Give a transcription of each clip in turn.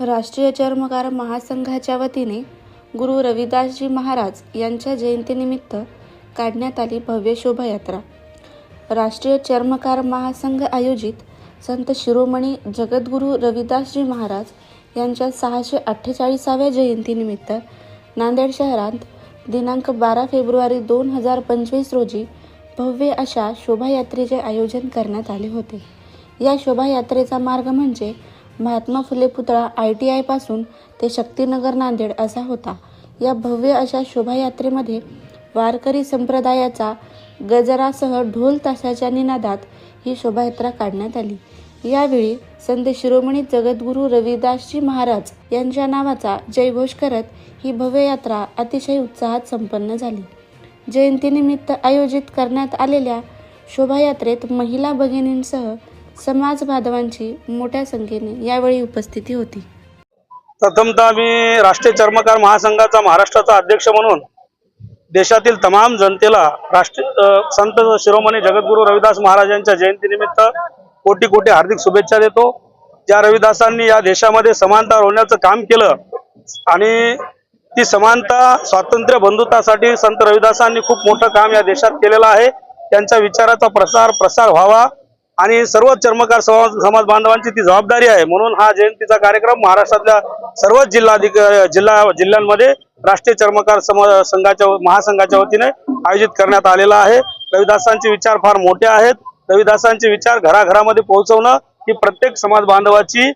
राष्ट्रीय चर्मकार महासंघाच्या वतीने गुरु रविदासजी महाराज यांच्या जयंतीनिमित्त काढण्यात आली भव्य शोभायात्रा. राष्ट्रीय चर्मकार महासंघ आयोजित संत शिरोमणी जगद्गुरू रविदासजी महाराज यांच्या सहाशे अठ्ठेचाळीसाव्या जयंतीनिमित्त नांदेड शहरात दिनांक बारा फेब्रुवारी दोन हजार पंचवीस रोजी भव्य अशा शोभायात्रेचे आयोजन करण्यात आले होते. या शोभायात्रेचा मार्ग म्हणजे महात्मा फुले पुतळा आय टी आयपासून ते शक्तिनगर नांदेड असा होता. या भव्य अशा शोभायात्रेमध्ये वारकरी संप्रदायाचा गजरासह ढोल ताशाच्या निनादात ही शोभायात्रा काढण्यात आली. यावेळी संत शिरोमणी जगद्गुरू रविदासजी महाराज यांच्या नावाचा जयघोष करत ही भव्य यात्रा अतिशय उत्साहात संपन्न झाली. जयंतीनिमित्त आयोजित करण्यात आलेल्या शोभायात्रेत महिला भगिनींसह समाज बांधवांची मोठ्या संख्येने यावेळी उपस्थिती होती. प्रथमतः मी राष्ट्रीय चर्मकार महासंघाचा महाराष्ट्राचा अध्यक्ष म्हणून देशातील तमाम जनतेला राष्ट्रीय संत शिरोमणी जगद्गुरू रविदास महाराजांच्या जयंतीनिमित्त कोटी कोटी हार्दिक शुभेच्छा देतो. ज्या रविदासांनी या देशामध्ये समानता रोवण्याचं काम केलं आणि ती समानता स्वातंत्र्य बंधुतासाठी संत रविदासांनी खूप मोठं काम या देशात केलेलं आहे. त्यांच्या विचाराचा प्रसार प्रसार व्हावा. आणि सर्व चर्मकार समाज समाज बांधवांची ती जबाबदारी आहे. म्हणून हा जयंतीचा कार्यक्रम महाराष्ट्रातल्या सर्वच जिल्हाधिक जिल्हा जिल्ह्यांमध्ये राष्ट्रीय चर्मकार समाज संघाच्या महासंघाच्या वतीने आयोजित करण्यात आलेला आहे. रविदासांचे विचार फार मोठे आहेत. रविदासांचे विचार घराघरामध्ये पोहोचवणं ही प्रत्येक समाज बांधवाची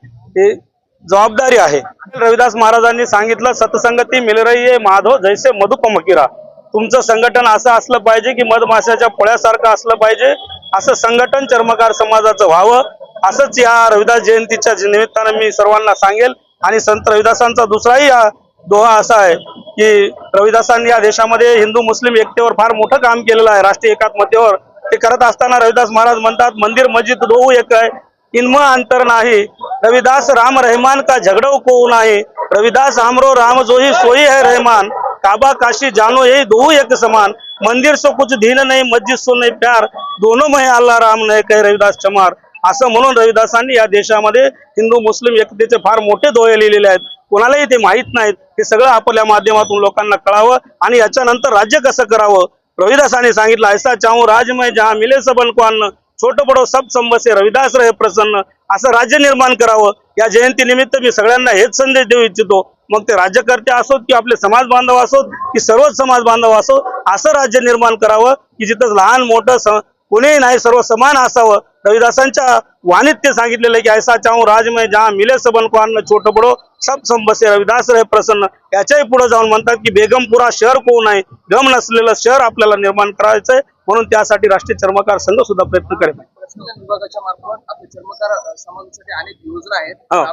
जबाबदारी आहे. रविदास महाराजांनी सांगितलं सतसंगती मिल रही आहे माधव जैसे मधुपमकिरा तुमचं संघटन असं असलं पाहिजे की मधमाशाच्या पोळ्यासारखं असलं पाहिजे. असं संघटन चर्मकार समाजाचं व्हावं असंच या रविदास जयंतीच्या निमित्तानं मी सर्वांना सांगेल. आणि संत रविदासांचा दुसराही हा दोहा असा आहे की रविदासांनी या देशामध्ये हिंदू मुस्लिम एकतेवर फार मोठं काम केलेलं आहे. राष्ट्रीय एकात्मतेवर. ते करत असताना रविदास महाराज म्हणतात मंदिर मस्जिद दो एक आहे. इनमें अंतर नाही. रविदास राम रहमान का झगड़ो को नाही. रविदास हमरो राम जोही सोई है रहमान. काबा काशी जानो यही दो एक समान. मंदिर सो कुछ धीन नाही मस्जिद सो नाही प्यार. दोनों मय अल्ला राम नाही काही रविदास चमार. असं म्हणून रविदासांनी या देशामध्ये हिंदू मुस्लिम एकतेचे फार मोठे दोहे लिहिलेले आहेत. कोणालाही ते माहीत नाहीत. हे सगळं आपल्या माध्यमातून लोकांना कळावं आणि याच्यानंतर राज्य कसं करावं? रविदासांनी सांगितलं ऐसा चाहू राजमय जहा मिले सबन को अन्न छोटं बडो सब संबसे रविदास रहे प्रसन्न. असं राज्य निर्माण करावं. या जयंती निमित्त मी सगळ्यांना हेच संदेश देऊ इच्छितो. मग ते राज्यकर्ते असोत की आपले समाज बांधव असोत की सर्वच समाज बांधव असो असं राज्य निर्माण करावं की जिथं लहान मोठं कोणीही नाही सर्व समान असावं. रविदासांच्या वाणीत ते सांगितलेलं आहे की ऐसा चाहूं राजमय जहा मिले सबन को अन्न छोटं बडो. सब संबसे रविदास रहे प्रसन्न. याच्याही पुढे जाऊन म्हणतात की बेगमपुरा शहर कोण आहे? गम नसलेलं शहर आपल्याला निर्माण करायचंय. म्हणून त्यासाठी राष्ट्रीय चर्मकार संघ सुद्धा प्रयत्न करेल. विभागाच्या मार्फत आपल्या चर्मकार समाजासाठी अनेक योजना आहेत. हा.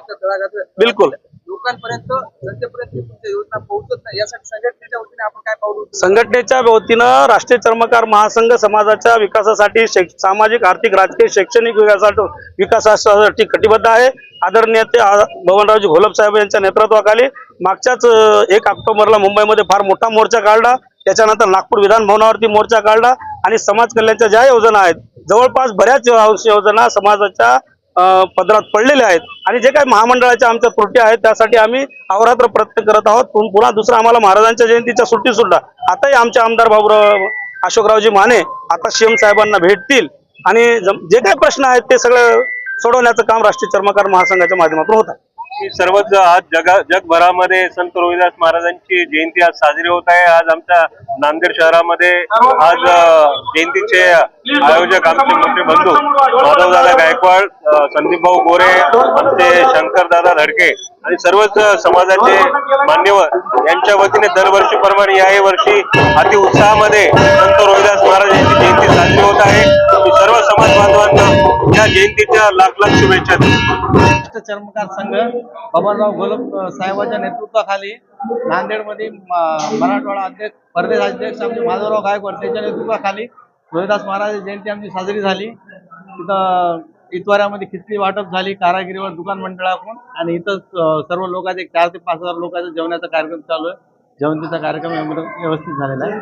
बिलकुल. लोकांपर्यंत जनतेपर्यंत तुमच्या योजना पोहोचत नाही. यासाठी संघटनेच्या वतीने आपण काय पाहू संघटनेच्या वतीनं राष्ट्रीय चर्मकार महासंघ समाजाच्या विकासासाठी सामाजिक आर्थिक राजकीय शैक्षणिक विकासासाठी विकासासाठी कटिबद्ध आहे. आदरणीय ते भवनरावजी घोलप साहेब यांच्या नेतृत्वाखाली मागच्याच एक ऑक्टोबरला मुंबईमध्ये फार मोठा मोर्चा काढला. त्याच्यानंतर नागपूर विधान भवनावरती मोर्चा काढला. आणि समाज कल्याणच्या ज्या योजना आहेत जवळपास बऱ्याच योजना समाजाच्या पदरात पडलेले आहेत. आणि जे काही महामंडळाच्या आमच्या त्रुटी आहेत त्यासाठी आम्ही अवरात्र प्रयत्न करत आहोत. पुन- पुन्हा दुसरं आम्हाला महाराजांच्या जयंतीच्या सुट्टी सुद्धा. आताही आमचे आमदार बाबूराव अशोकरावजी माने आता सीएम साहेबांना भेटतील. आणि जे काही प्रश्न आहेत ते सगळं सोडवण्याचं काम राष्ट्रीय चर्मकार महासंघाच्या माध्यमातून होत आहे. सर्वच आज जगा जगभरामध्ये संत रोहिदास महाराजांची जयंती आज साजरी होत आहे. आज आमच्या नांदेड शहरामध्ये आज जयंतीचे आयोजक आमचे मोठे बंधू माधवदादा गायकवाड संदीपभाऊ गोरे आमचे शंकरदादा धडके आणि सर्वच समाजाचे मान्यवर यांच्या वतीने दरवर्षीप्रमाणे याही वर्षी अति उत्साहामध्ये संत रोहिदास महाराज यांची जयंती साजरी होत आहे. जयंतीच्या लाख लाख शुभेच्छा देतो. चर्मकार संघ बबनराव घोलप साहेबांच्या नेतृत्वाखाली नांदेडमध्ये मराठवाडा अध्यक्ष परदेश अध्यक्ष आमचे माधवराव गायकवाड त्यांच्या नेतृत्वाखाली रोहिदास महाराज जयंती आमची साजरी झाली. तिथं इतवाऱ्यामध्ये खिचडी वाटप झाली कारागिरीवर दुकान मंडळाकडून आणि इथं सर्व लोकांचे चार ते पाच हजार लोकांचा जेवणाचा कार्यक्रम चालू आहे. जेवणीचा कार्यक्रम व्यवस्थित झालेला आहे.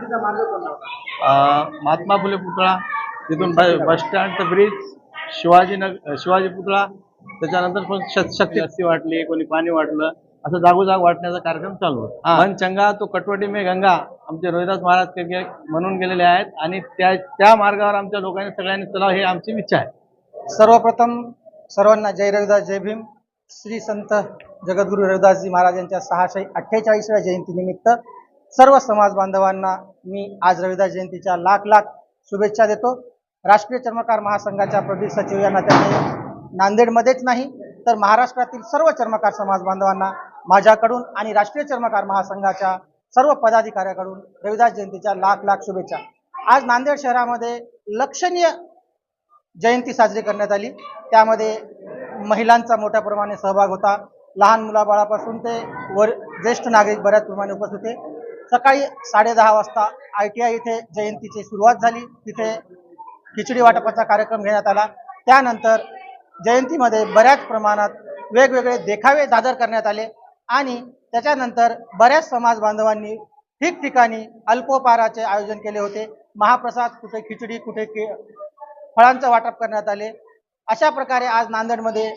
महात्मा फुले पुतळा तिथून बस स्टँड ब्रिज शिवाजी नग शिवाजी पुतळा त्याच्यानंतर पण शक्ती लस्सी वाटली कोणी पाणी वाटलं असं जागोजाग वाटण्याचा कार्यक्रम चालू होता. मन चंगा तो कटवटी मे गंगा आमचे रोहिदास महाराज म्हणून गेलेले आहेत आणि त्या त्या मार्गावर आमच्या लोकांनी सगळ्यांनी चलावं हे आमची इच्छा आहे. सर्वप्रथम सर्वांना जय रविदास जय भीम. श्री संत जगद्गुरू रविदासजी महाराज यांच्या सहाशे अठ्ठेचाळीसव्या जयंतीनिमित्त सर्व समाज बांधवांना मी आज रविदास जयंतीच्या लाख लाख शुभेच्छा देतो. राष्ट्रीय चर्मकार महासंघाच्या प्रदीप सचिव यांना नात्याने नांदेडमध्येच नाही तर महाराष्ट्रातील सर्व चर्मकार समाज बांधवांना माझ्याकडून आणि राष्ट्रीय चर्मकार महासंघाच्या सर्व पदाधिकाऱ्याकडून रविदास जयंतीच्या लाख लाख शुभेच्छा. आज नांदेड शहरामध्ये लक्षणीय जयंती साजरी करण्यात आली. त्यामध्ये महिलांचा मोठ्या प्रमाणे सहभाग होता. लहान मुलाबाळापासून ते वर ज्येष्ठ नागरिक बऱ्याच प्रमाणे उपस्थित होते. सकाळी साडेदहा वाजता आय टी आय इथे जयंतीची सुरुवात झाली. तिथे खिचडी वाटपाचा कार्यक्रम घेण्यात आला. त्यानंतर जयंतीमध्ये बऱ्याच प्रमाणात वेगवेगळे देखावे सादर करण्यात आले आणि त्याच्यानंतर बऱ्याच समाज बांधवांनी ठिकठिकाणी अल्पोपाराचे आयोजन केले होते. महाप्रसाद कुठे खिचडी कुठे के फळांचं वाटप करण्यात आले. अशा प्रकारे आज नांदेडमध्ये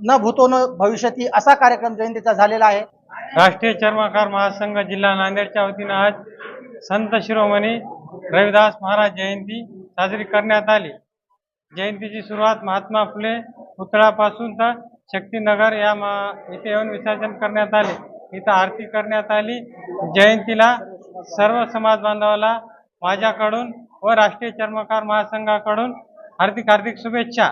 न भूतो न भविष्यती असा कार्यक्रम जयंतीचा झालेला आहे. राष्ट्रीय चर्मकार महासंघ जिल्हा नांदेडच्या वतीनं आज संत शिरोमणी रविदास महाराज जयंती साजरी करण्यात आली. जयंतीची सुरुवात महात्मा फुले पुतळापासून तर शक्तीनगर या मा- इथे येऊन विसर्जन करण्यात आले. इथं आरती करण्यात आली. जयंतीला सर्व समाज बांधवाला माझ्याकडून व राष्ट्रीय चर्मकार महासंघाकडून हार्दिक हार्दिक शुभेच्छा.